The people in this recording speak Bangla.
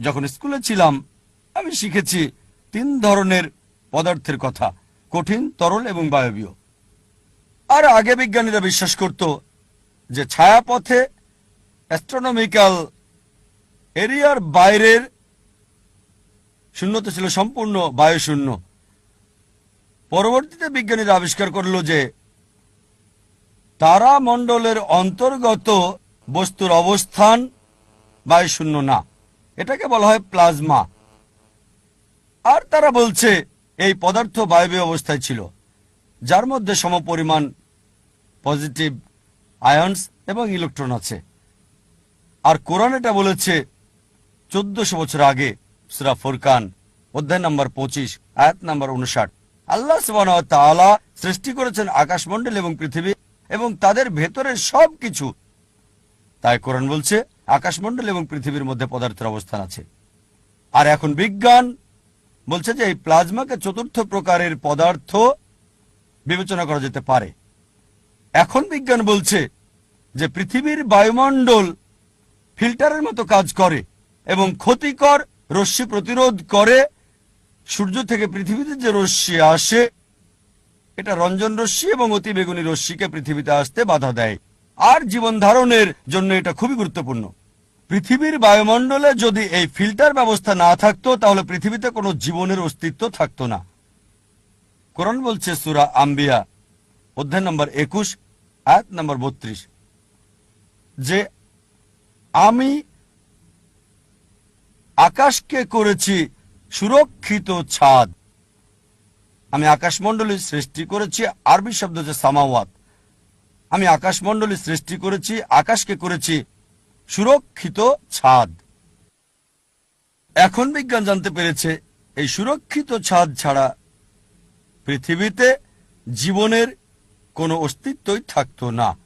যখন স্কুলে ছিলাম, আমি শিখেছি তিন ধরনের পদার্থের কথা, কঠিন, তরল এবং বায়বীয়। আর আগে বিজ্ঞানীরা বিশ্বাস করত যে ছায়াপথে অ্যাস্ট্রোনমিক্যাল এরিয়ার বাইরের শূন্যতা ছিল সম্পূর্ণ বায়ুশূন্য। পরবর্তীতে বিজ্ঞানীরা আবিষ্কার করল যে তারা তারামণ্ডলের অন্তর্গত বস্তুর অবস্থান বায়ুশূন্য না। এটাকে বলা হয় প্লাজমা। আর তারা বলছে এই পদার্থ বায়বীয় অবস্থায় ছিল, যার মধ্যে সমপরিমাণ পজিটিভ আয়ন্স এবং ইলেকট্রন আছে। আর কোরআন এটা বলেছে চোদ্দশো বছর আগে, সুরা ফুরকান, অধ্যায় নম্বর পঁচিশ, আয়াত নম্বর উনষাট আল্লাহ তাআলা সৃষ্টি করেছেন আকাশমণ্ডল এবং পৃথিবী এবং তাদের ভেতরের সব কিছু তাই কোরআন বলছে আকাশমণ্ডল এবং পৃথিবীর মধ্যে পদার্থের অবস্থান আছে। আর এখন বিজ্ঞান বলছে যে এই প্লাজমাকে চতুর্থ প্রকারের পদার্থ বিবেচনা করা যেতে পারে। এখন বিজ্ঞান বলছে যে পৃথিবীর বায়ুমণ্ডল ফিল্টারের মতো কাজ করে এবং ক্ষতিকর রশ্মি প্রতিরোধ করে। সূর্য থেকে পৃথিবীতে যে রশ্মি আসে, এটা রঞ্জন রশ্মি এবং অতি বেগুনি রশ্মিকে পৃথিবীতে আসতে বাধা দেয়। আর জীবন ধারণের জন্য এটা খুবই গুরুত্বপূর্ণ। পৃথিবীর বায়ুমণ্ডলে যদি এই ফিল্টার ব্যবস্থা না থাকতো, তাহলে পৃথিবীতে কোনো জীবনের অস্তিত্ব থাকতো না। কোরআন বলছে সুরা আম্বিয়া, অধ্যায় নম্বর একুশ, আয়াত নম্বর বত্রিশ। যে আমি আকাশকে করেছি সুরক্ষিত ছাদ। আমি আকাশমণ্ডলী সৃষ্টি করেছি আরবি শব্দ হচ্ছে সামাওয়াত। আমি আকাশমণ্ডলী সৃষ্টি করেছি, আকাশকে করেছি সুরক্ষিত ছাদ। এখন বিজ্ঞান জানতে পেরেছে, এই সুরক্ষিত ছাদ ছাড়া পৃথিবীতে জীবনের কোনো অস্তিত্বই থাকতো না।